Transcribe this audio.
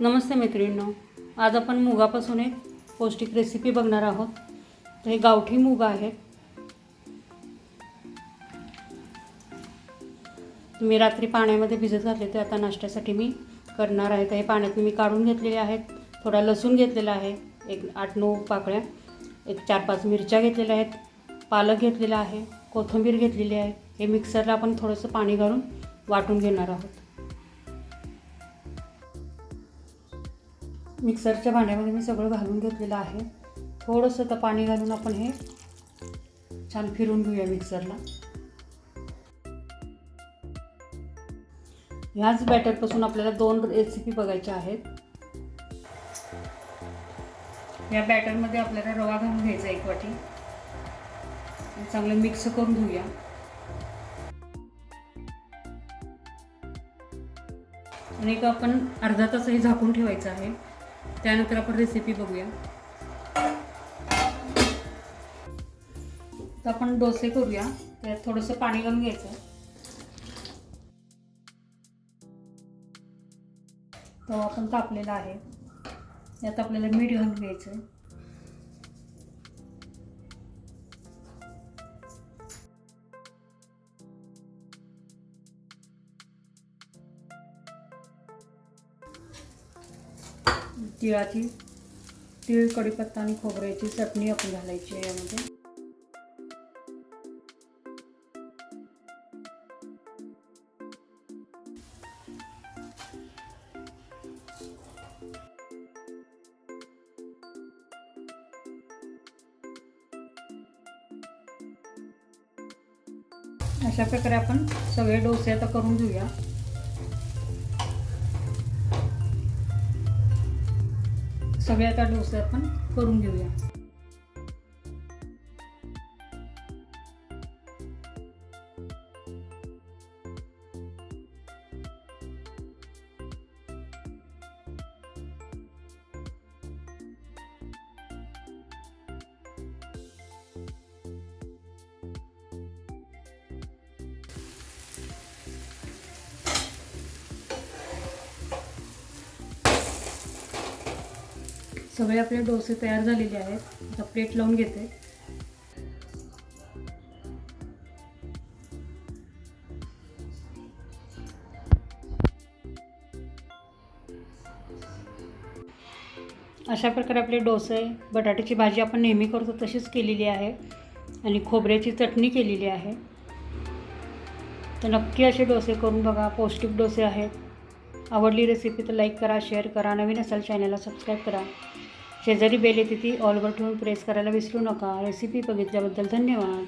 नमस्ते मैत्रिणींनो आज आपण मुगापासून एक पौष्टिक रेसिपी बघणार आहोत. तर हे गावठी मुग आहे. तुम्ही रात्री पाण्यामध्ये भिजत घातले तर आता नाश्त्यासाठी मी करणार आहे. तर हे पाण्यात मी काढून घेतलेले आहेत. थोडा लसूण घेतलेला आहे. एक आठ नऊ पाकळ्या. एक चार पाच मिरच्या घेतलेल्या आहेत. पालक घेतलेला आहे. कोथिंबीर घेतलेली आहे. हे मिक्सरला आपण थोडंसं पाणी घालून वाटून घेणार आहोत. मिक्सरच्या भांड्यामध्ये मी सगळं घालून घेतलेलं आहे. थोडंसं तर पाणी घालून आपण हे छान फिरून घेऊया मिक्सरला. ह्याच बॅटरपासून आपल्याला दोन रेसिपी बघायच्या आहेत. या बॅटरमध्ये आपल्याला रवा घालून घ्यायचा एक वाटी. चांगलं मिक्स करून घेऊया. आणि एक आपण अर्धा तासही झाकून ठेवायचं आहे. त्यानंतर आपण रेसिपी बघूया. तर आपण डोसे करूया. त्यात थोडंसं पाणी घालून घ्यायचं. तो आपण तापलेला आहे. त्यात आपल्याला मीठ घालून घ्यायचं. तिळाची तीळ कढीपत्ता आणि खोबऱ्याची चटणी आपण घालायची आहे यामध्ये. अशा प्रकारे आपण सगळे डोसे आता करून घेऊया. सगळ्याचा आता आपण करून घेऊया. सगळे आपले डोसे तयार झालेले आहेत. आता प्लेट लावून घेते. अशा प्रकारे आपले डोसे बटाट्याची भाजी आपण नेहमी करतो तशीच केलेली आहे. आणि खोबऱ्याची चटणी केलेली आहे. तर नक्की असे डोसे करून बघा पौष्टिक डोसे आहेत. आवडली रेसिपी तर लाईक करा शेअर करा. नवीन असाल चॅनलला सबस्क्राईब करा. शेजारी बेल येते ती ऑलवर ठेवून प्रेस करायला विसरू नका. रेसिपी बघितल्याबद्दल धन्यवाद.